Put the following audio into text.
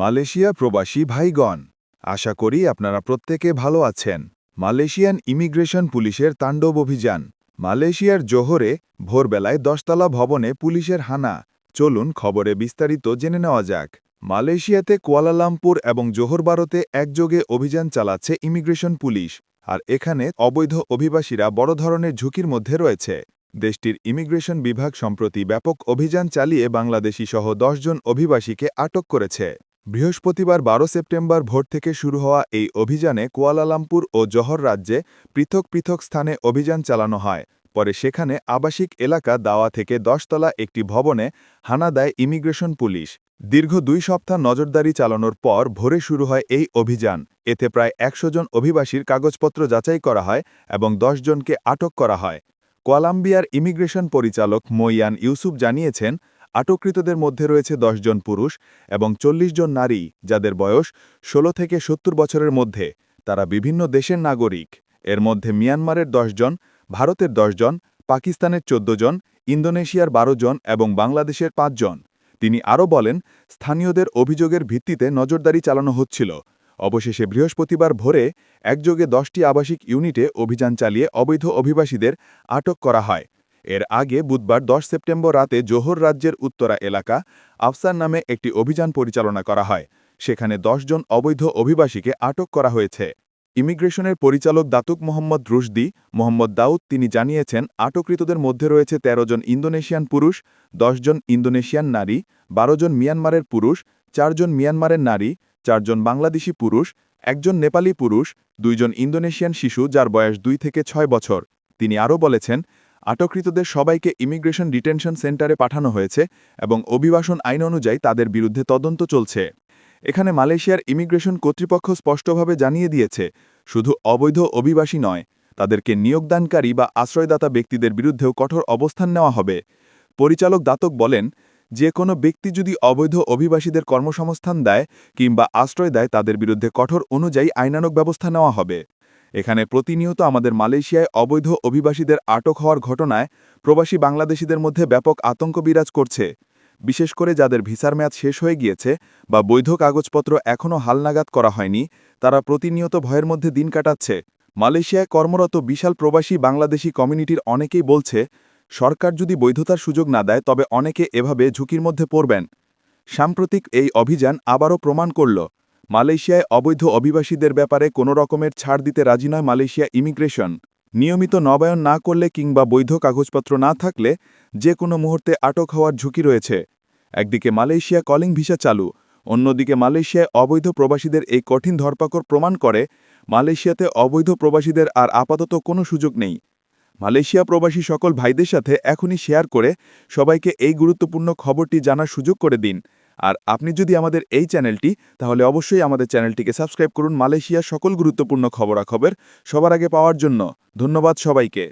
Malaysia প্রবাসী ভাইগণ, আশা করি আপনারা প্রত্যেকে ভালো আছেন। মালয়েশিয়ান ইমিগ্রেশন পুলিশের তাণ্ডব অভিযান। মালয়েশিয়ার জোহরে ভোরবেলায় দশতলা ভবনে পুলিশের হানা। চলুন খবরে বিস্তারিত জেনে নেওয়া যাক। মালয়েশিয়াতে কুয়ালালামপুর এবং জোহর ভারতে একযোগে অভিযান চালাচ্ছে ইমিগ্রেশন পুলিশ। আর এখানে অবৈধ অভিবাসীরা বড় ধরনের ঝুঁকির মধ্যে রয়েছে। দেশটির ইমিগ্রেশন বিভাগ সম্প্রতি ব্যাপক অভিযান চালিয়ে বাংলাদেশি সহ জন অভিবাসীকে আটক করেছে। বৃহস্পতিবার বারো সেপ্টেম্বর ভোর থেকে শুরু হওয়া এই অভিযানে কুয়ালালামপুর ও জহর রাজ্যে পৃথক পৃথক স্থানে অভিযান চালানো হয়। পরে সেখানে আবাসিক এলাকা দাওয়া থেকে দশতলা একটি ভবনে হানা দেয় ইমিগ্রেশন পুলিশ। দীর্ঘ দুই সপ্তাহ নজরদারি চালানোর পর ভোরে শুরু হয় এই অভিযান। এতে প্রায় একশো জন অভিবাসীর কাগজপত্র যাচাই করা হয় এবং দশ জনকে আটক করা হয়। কোয়ালাম্বিয়ার ইমিগ্রেশন পরিচালক মইয়ান ইউসুফ জানিয়েছেন আটককৃতদের মধ্যে রয়েছে জন পুরুষ এবং চল্লিশ জন নারী, যাদের বয়স ১৬ থেকে সত্তর বছরের মধ্যে। তারা বিভিন্ন দেশের নাগরিক। এর মধ্যে মিয়ানমারের জন, ভারতের জন, পাকিস্তানের ১৪ জন, ইন্দোনেশিয়ার ১২ জন এবং বাংলাদেশের জন। তিনি আরও বলেন, স্থানীয়দের অভিযোগের ভিত্তিতে নজরদারি চালানো হচ্ছিল। অবশেষে বৃহস্পতিবার ভোরে একযোগে দশটি আবাসিক ইউনিটে অভিযান চালিয়ে অবৈধ অভিবাসীদের আটক করা হয়। এর আগে বুধবার ১০ সেপ্টেম্বর রাতে জোহর রাজ্যের উত্তরা এলাকা আফসার নামে একটি অভিযান পরিচালনা করা হয়। সেখানে জন অবৈধ অভিবাসীকে আটক করা হয়েছে। ইমিগ্রেশনের পরিচালক Datuk Mohammad Rushdi, Mohammad Daud তিনি জানিয়েছেন আটকৃতদের মধ্যে রয়েছে ১৩ জন ইন্দোনেশিয়ান পুরুষ জন ইন্দোনেশিয়ান নারী ১২ জন মিয়ানমারের পুরুষ চারজন মিয়ানমারের নারী চারজন বাংলাদেশি পুরুষ, একজন নেপালি পুরুষ দুইজন ইন্দোনেশিয়ান শিশু যার বয়স দুই থেকে ছয় বছর। তিনি আরও বলেছেন আটককৃতদের সবাইকে ইমিগ্রেশন ডিটেনশন সেন্টারে পাঠানো হয়েছে এবং অভিবাসন আইন অনুযায়ী তাদের বিরুদ্ধে তদন্ত চলছে। এখানে মালয়েশিয়ার ইমিগ্রেশন কর্তৃপক্ষ স্পষ্টভাবে জানিয়ে দিয়েছে, শুধু অবৈধ অভিবাসী নয়, তাদেরকে নিয়োগদানকারী বা আশ্রয়দাতা ব্যক্তিদের বিরুদ্ধেও কঠোর অবস্থান নেওয়া হবে। পরিচালক দাতক বলেন, যে কোনো ব্যক্তি যদি অবৈধ অভিবাসীদের কর্মসংস্থান দেয় কিংবা আশ্রয় দেয় তাদের বিরুদ্ধে কঠোর অনুযায়ী আইনানক ব্যবস্থা নেওয়া হবে। এখানে প্রতিনিয়ত আমাদের মালয়েশিয়ায় অবৈধ অভিবাসীদের আটক হওয়ার ঘটনায় প্রবাসী বাংলাদেশিদের মধ্যে ব্যাপক আতঙ্ক বিরাজ করছে। বিশেষ করে যাদের ভিসার মেয়াদ শেষ হয়ে গিয়েছে বা বৈধ কাগজপত্র এখনও হালনাগাদ করা হয়নি, তারা প্রতিনিয়ত ভয়ের মধ্যে দিন কাটাচ্ছে। মালয়েশিয়ায় কর্মরত বিশাল প্রবাসী বাংলাদেশি কমিউনিটির অনেকেই বলছে, সরকার যদি বৈধতার সুযোগ না দেয়, তবে অনেকে এভাবে ঝুঁকির মধ্যে পড়বেন। সাম্প্রতিক এই অভিযান আবারও প্রমাণ করল মালয়েশিয়ায় অবৈধ অভিবাসীদের ব্যাপারে কোনো রকমের ছাড় দিতে রাজি নয় মালয়েশিয়া ইমিগ্রেশন। নিয়মিত নবায়ন না করলে কিংবা বৈধ কাগজপত্র না থাকলে যে কোনো মুহূর্তে আটক হওয়ার ঝুঁকি রয়েছে। একদিকে মালয়েশিয়া কলিং ভিসা চালু, অন্যদিকে মালয়েশিয়ায় অবৈধ প্রবাসীদের এই কঠিন ধরপাকড় প্রমাণ করে মালয়েশিয়াতে অবৈধ প্রবাসীদের আর আপাতত কোনো সুযোগ নেই। মালয়েশিয়া প্রবাসী সকল ভাইদের সাথে এখনই শেয়ার করে সবাইকে এই গুরুত্বপূর্ণ খবরটি জানার সুযোগ করে দিন। আর আপনি যদি আমাদের এই চ্যানেলটি, তাহলে অবশ্যই আমাদের চ্যানেলটিকে সাবস্ক্রাইব করুন মালয়েশিয়ার সকল গুরুত্বপূর্ণ খবরাখবর সবার আগে পাওয়ার জন্য। ধন্যবাদ সবাইকে।